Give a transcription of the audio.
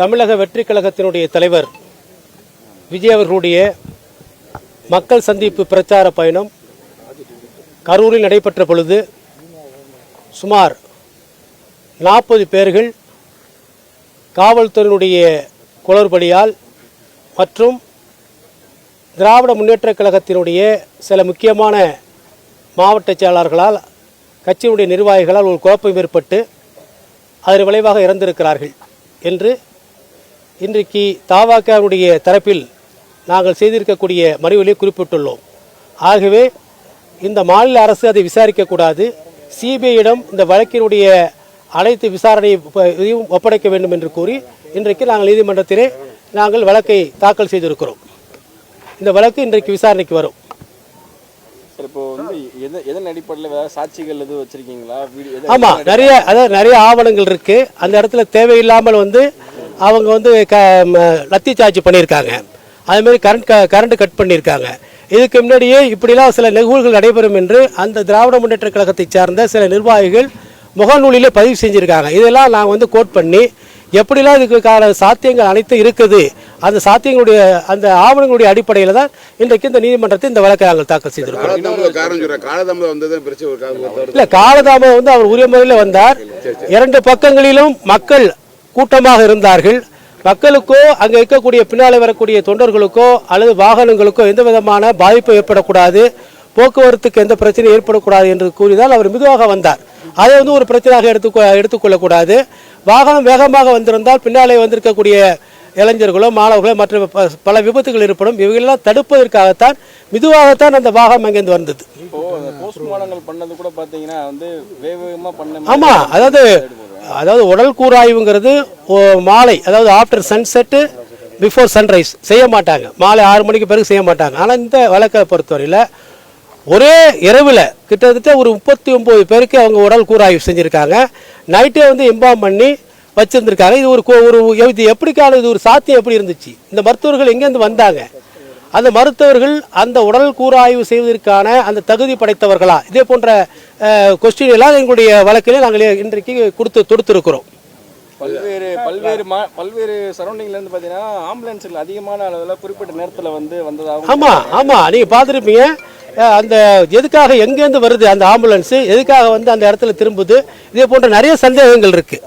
தமிழக வெற்றி கழகத்தினுடைய தலைவர் விஜய் அவர்களுடைய மக்கள் சந்திப்பு பிரச்சார பயணம் கரூரில் நடைபெற்ற பொழுது சுமார் நாற்பது பேர்கள் காவல்துறையினுடைய குளறுபடியால் மற்றும் திராவிட முன்னேற்றக் கழகத்தினுடைய சில முக்கியமான மாவட்ட செயலாளர்களால் கட்சியினுடைய நிர்வாகிகளால் ஒரு குழப்பம் ஏற்பட்டு அதன் விளைவாக இறந்திருக்கிறார்கள் என்று இன்றைக்கு தாவாக்காவுடைய தரப்பில் நாங்கள் செய்திருக்கக்கூடிய மனுவிலே குறிப்பிட்டுள்ளோம். ஆகவே இந்த மாநில அரசு அதை விசாரிக்கக்கூடாது. சிபிஐயிடம் இந்த வழக்கினுடைய அனைத்து விசாரணை ப- இதையும் ஒப்படைக்க வேண்டும் என்று கூறி இன்றைக்கு நாங்கள் நீதிமன்றத்திலே நாங்கள் வழக்கை தாக்கல் செய்திருக்கிறோம். இந்த வழக்கு இன்றைக்கு விசாரணைக்கு வரும். இப்போ வந்து எது எதன் அடிப்படையில் வேற சாட்சிகள் எதுவும் வச்சிருக்கீங்களா? ஆமாம் நிறைய அதாவது நிறைய ஆவணங்கள் இருக்கு. அந்த இடத்துல தேவையில்லாமல் வந்து அவங்க வந்து க லத்தி சார்ஜ் பண்ணியிருக்காங்க. அதே மாதிரி கரண்ட் க கரண்ட் கட் பண்ணியிருக்காங்க. இதுக்கு முன்னாடியே இப்படிலாம் சில நிகழ்வுகள் நடைபெறும் என்று அந்த திராவிட முன்னேற்ற கழகத்தை சார்ந்த சில நிர்வாகிகள் முகநூலிலே பதிவு செஞ்சுருக்காங்க. இதெல்லாம் நாங்கள் வந்து கோட் பண்ணி எப்படிலாம் இதுக்கான சாத்தியங்கள் அனைத்தும் இருக்குது அந்த சாத்தியங்களுடைய அந்த ஆவணங்களுடைய அடிப்படையில் தான் இன்றைக்கு இந்த நீதிமன்றத்தில் இந்த வழக்கை நாங்கள் தாக்கல் செய்திருக்கிறோம். காலதாமதம் காலதாமதம். இல்ல காலதாமம் வந்து அவர் உரிய முறையில் வந்தார். இரண்டு பக்கங்களிலும் மக்கள் கூட்டமாக இருந்தார்கள். மக்களுக்கோ அங்க இருக்கக்கூடிய பின்னாலே வரக்கூடிய தொண்டர்களுக்கோ அல்லது வாகனங்களுக்கோ எந்த விதமான பாதிப்பு ஏற்படக்கூடாது. போக்குவரத்துக்கு எந்த பிரச்சனையும் ஏற்படக்கூடாது என்று கூறினால் அவர் மெதுவாக வந்தார். அதை வந்து ஒரு பிரச்சனையாக எடுத்துக்கொ எடுத்துக்கொள்ளக்கூடாது. வாகனம் வேகமாக வந்திருந்தால் பின்னாலே வந்திருக்கக்கூடிய இளைஞர்களோ மாணவர்களோ மற்ற பல விபத்துகள் ஏற்படும். இவைகளெல்லாம் தடுப்பதற்காகத்தான் மெதுவாகத்தான் அந்த வாகனம் அங்கேருந்து வந்தது. இப்போ அந்த போஸ்ட்மார்ட்டங்கள் பண்ணது கூட பாத்தீங்கன்னா வந்து வேக வேகமா பண்ண ஆமா அதாவது அதாவது உடல் கூராய்வுங்கிறது ஓ- மாலை அதாவது ஆஃப்டர் சன்செட்டு பிஃபோர் சன்ரைஸ் செய்ய மாட்டாங்க. மாலை ஆறு மணிக்கு பிறகு செய்ய மாட்டாங்க. ஆனால் இந்த வழக்கை பொறுத்தவரையில் ஒரே இரவில் கிட்டத்தட்ட ஒரு முப்பத்தி ஒம்பது பேருக்கு அவங்க உடல் கூராய்வு செஞ்சுருக்காங்க. நைட்டே வந்து இம்பார்ம் பண்ணி வச்சுருந்துருக்காங்க. இது ஒரு கோ- ஒரு இது எப்படிக்கான இது ஒரு சாத்தியம் எப்படி இருந்துச்சு? இந்த மருத்துவர்கள் எங்கேருந்து வந்தாங்க? அந்த மருத்துவர்கள் அந்த உடல் கூராய்வு செய்வதற்கான அந்த தகுதி படைத்தவர்களா? இதே போன்ற கொஸ்டின் எல்லாம் எங்களுடைய வழக்கிலே நாங்கள் இன்றைக்கு கொடுத்து தொடுத்திருக்கிறோம். பல்வேறு பல்வேறு மா பல்வேறு சரௌண்டிங்ல இருந்து பாத்தீங்கன்னா ஆம்புலன்ஸ்கள் அதிகமான அளவுல குறிப்பிட்ட நேரத்துல வந்து வந்ததாகவும் ஆமா ஆமா. நீங்க பார்த்துருப்பீங்க. அஹ், அந்த எதுக்காக எங்கேருந்து வருது அந்த ஆம்புலன்ஸ் எதுக்காக வந்து அந்த இடத்துல திரும்புது? இதே போன்ற நிறைய சந்தேகங்கள் இருக்கு.